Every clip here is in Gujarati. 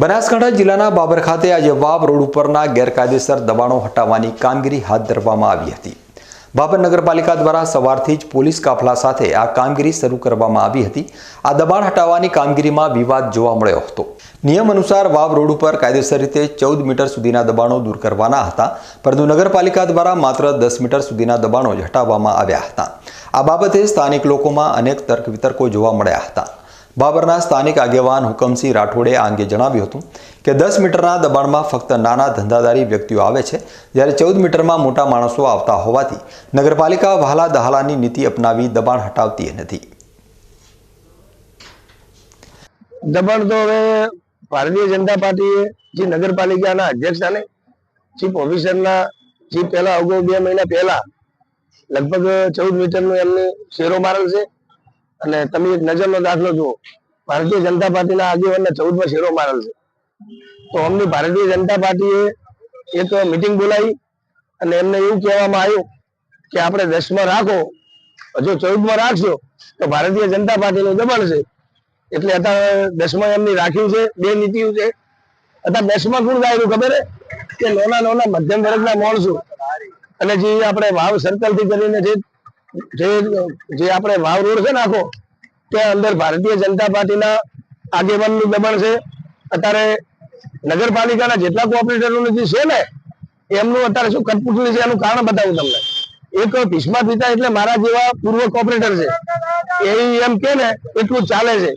બનાસકાંઠા જિલ્લાના બાબર ખાતે આજે વાવ રોડ ઉપરના ગેરકાયદેસર દબાણો હટાવવાની કામગીરી હાથ ધરવામાં આવી હતી. બાબર નગરપાલિકા દ્વારા સવારથી જ પોલીસ કાફલા સાથે આ કામગીરી શરૂ કરવામાં આવી હતી. આ દબાણ હટાવવાની કામગીરીમાં વિવાદ જોવા મળ્યો હતો. નિયમ અનુસાર વાવ રોડ ઉપર કાયદેસર રીતે ચૌદ મીટર સુધીના દબાણો દૂર કરવાના હતા, પરંતુ નગરપાલિકા દ્વારા માત્ર દસ મીટર સુધીના દબાણો જ હટાવવામાં આવ્યા હતા. આ બાબતે સ્થાનિક લોકોમાં અનેક તર્ક વિતર્કો જોવા મળ્યા હતા. બાબરના સ્થાનિક આગેવાન હુકમસિંહ રાઠોડે આ અંગે જણાવ્યું હતું કે દસ મીટરના દબાણમાં ફક્ત નાના ધંધાદારી વ્યક્તિઓ આવે છે, જ્યારે ચૌદ મીટરમાં મોટા માણસો આવતા હોવાથી નગરપાલિકા વહાલા દહાલાની નીતિ અપનાવી દબાણ હટાવતી નથી. દબાણ તો હવે ભારતીય જનતા પાર્ટીએ જે નગરપાલિકાના અધ્યક્ષ અને ચીફ ઓફિસરના જે પહેલા અગાઉ બે મહિના પહેલા લગભગ ચૌદ મીટરનું એમને શેરો મારેલ છે. અને તમે એક નજરનો દાખલો જુઓ. ભારતીય જનતા પાર્ટીના આગેવાનને ચૌદમાં શેરો મારેલ છે. તો અમની ભારતીય જનતા પાર્ટીએ એક મિટિંગ બોલાવી અને એમને એવું કહેવામાં આવ્યું કે આપણે દસમાં રાખો. જો ચૌદમાં રાખશો તો ભારતીય જનતા પાર્ટીનું દબાણ છે. એટલે અત્યારે દસમાં એમની રાખ્યું છે, બે નીતિઓ છે. અત્યારે દસમાં કોણ જાય ખબર કે નાના નાના મધ્યમ વર્ગના માણસો. અને જે આપણે વાવ સર્કલથી કરીને જે જે આપણે વાવ રોડ છે ને આખો ત્યાં અંદર ભારતીય જનતા પાર્ટીના આગેવાનનું દબાણ છે. અત્યારે નગરપાલિકાના જેટલા કોઓપરેટરોનું જે છે ને, એમનું અત્યારે શું કટપુટલી છે, એનું કારણ બતાવું તમને. એક ભીષ્મા પિતા એટલે મારા જેવા પૂર્વ કોઓપરેટર છે. એ એમ કે ને, એટલું ચાલે છે.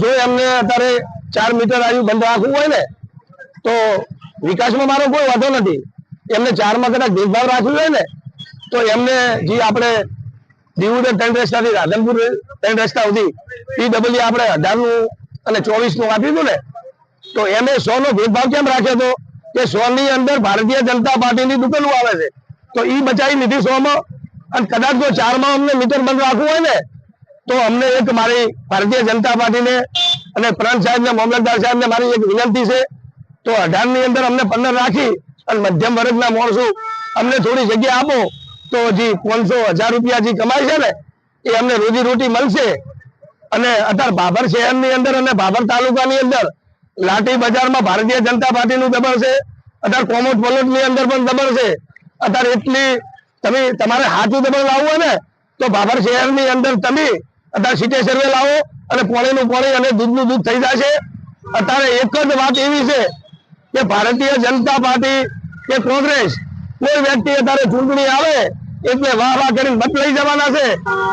જો એમને અત્યારે ચાર મીટર આયુ બંધ રાખવું હોય ને, તો વિકાસમાં મારો કોઈ વાંધો નથી. એમને ચારમાં કદાચ ભેદભાવ રાખવું હોય ને, તો એમને જે આપણે દીવુદર ત્રણ રસ્તાથી રાધનપુર, ત્રણ રસ્તા સુધી. પીડબ્લ્યુ આપણે અઢારનું અને ચોવીસનું આપ્યું હતું ને, તો એને સો નો ભેદભાવ કેમ રાખ્યો હતો? કે સો ની અંદર ભારતીય જનતા પાર્ટીની દુકાનો આવે છે. તો એ બચાવી લીધી સો માં અને કદાચ જો ચારમાં અમને મીટર બંધ રાખવું હોય ને, તો અમને એક મારી ભારતીય જનતા પાર્ટીને અને પ્રાંત સાહેબ ને મામલતદાર સાહેબ ને મારી એક વિનંતી છે. તો અઢારની અંદર અમને પંદર રાખી અને મધ્યમ વર્ગના માણસો અમને થોડી જગ્યા આપો. તો હજી પાંચસો હજાર રૂપિયા જે કમાય છે ને, એ અમને રોજી રોટી મળશે. અને અત્યારે બાબર શહેરની અંદર અને ભાભર તાલુકાની અંદર લાઠી બજારમાં ભારતીય જનતા પાર્ટીનું દબાણ છે. અત્યારે કોમોટ પલોટની અંદર પણ દબાણ છે. અત્યારે એટલી તમે તમારે હાથું દબાણ લાવવું હોય ને, તો ભાભર શહેરની અંદર તમે અત્યારે સીટે સર્વે લાવો અને પોણીનું પોણી અને દૂધનું દૂધ થઈ જશે. અત્યારે એક જ વાત એવી છે કે ભારતીય જનતા પાર્ટી કે કોંગ્રેસ કોઈ વ્યક્તિ અત્યારે ચૂંટણી આવે, એટલે વાહ વાહ કરીને મત લઈ જવાના છે.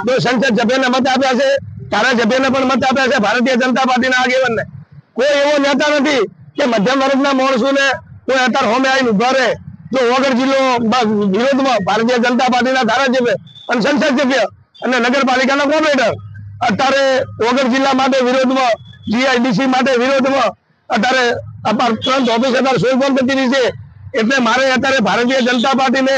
જો સંસદ સભ્યને મત આપ્યા છે ધારાસભ્યને પણ મત આપ્યા છે, ભારતીય જનતા પાર્ટીના આગેવાનને. કોઈ એવો નેતા નથી કે મધ્યમ વર્ગના માણસોને કોઈ અત્યારે હોમે આવીને ઊભા રહે. જો વગર જિલ્લો વિરોધમાં ભારતીય જનતા પાર્ટીના ધારાસભ્ય અને સંસદ સભ્ય અને નગરપાલિકાના કોર્પોરેટર. અત્યારે વગર જિલ્લા માટે વિરોધમાં, જીઆઈડીસી માટે વિરોધમાં, અત્યારે અપાર ત્રણ ઓફિસ અત્યારે સોઈ પણ રહી છે. એટલે મારે અત્યારે ભારતીય જનતા પાર્ટીને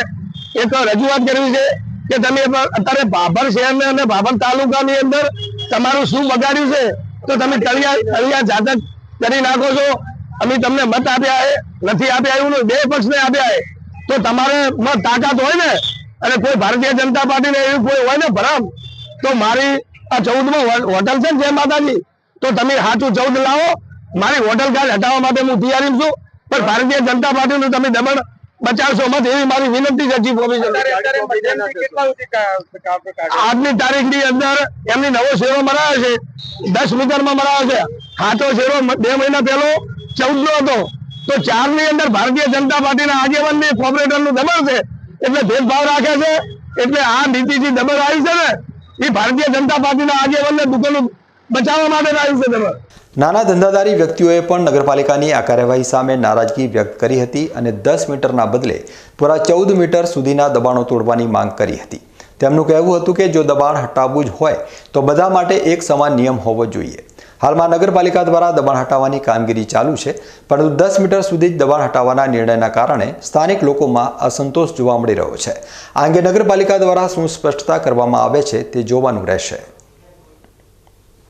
એક રજૂઆત કરવી છે કે તમે અત્યારે ભાભર શહેરને અને ભાભર તાલુકાની અંદર તમારું શું બગાડ્યું છે, તો તમે તળિયા તળિયા જાતક કરી નાખો છો. અમે તમને મત આપ્યા નથી આપ્યા એવું બે પક્ષને આપ્યા તો તમારે મત તાકાત હોય ને, અને કોઈ ભારતીય જનતા પાર્ટીને એવું કોઈ હોય ને ભરમ, તો મારી આ ચૌદમાં હોટલ છે ને જય માતાજી, તો તમે સાચું ચૌદ લાવો. મારી હોટલ કાર્ડ હટાવવા માટે હું તૈયારી છું. પણ ભારતીય જનતા પાર્ટીનું તમે દમણ બચાવશો મત એવી મારી વિનંતી છે ચીફ ઓફિસર આજની તારીખની અંદર એમની નવો શેરો મરાયો છે. દસ મીટરમાં મરાયો છે. હાથો શેરો બે મહિના પહેલો ચૌદ નો હતો. તો ચારની અંદર ભારતીય જનતા પાર્ટીના આગેવાનની કોર્પોરેટરનું દબાણ છે. એટલે ભેદભાવ રાખે છે. એટલે આ નીતિથી દમણ દબાણ આવી છે ને એ ભારતીય જનતા પાર્ટીના આગેવાન ને દુકાનો બચાવવા માટે આવ્યું છે દબાણ. નાના ધંધાદારી વ્યક્તિઓએ પણ નગરપાલિકાની આ કાર્યવાહી સામે નારાજગી વ્યક્ત કરી હતી અને દસ મીટરના બદલે પૂરા ચૌદ મીટર સુધીના દબાણો તોડવાની માંગ કરી હતી. તેમનું કહેવું હતું કે જો દબાણ હટાવવું જ હોય, તો બધા માટે એક સમાન નિયમ હોવો જોઈએ. હાલમાં નગરપાલિકા દ્વારા દબાણ હટાવવાની કામગીરી ચાલુ છે, પરંતુ દસ મીટર સુધી જ દબાણ હટાવવાના નિર્ણયના કારણે સ્થાનિક લોકોમાં અસંતોષ જોવા મળી રહ્યો છે. આ અંગે નગરપાલિકા દ્વારા શું સ્પષ્ટતા કરવામાં આવે છે તે જોવાનું રહેશે.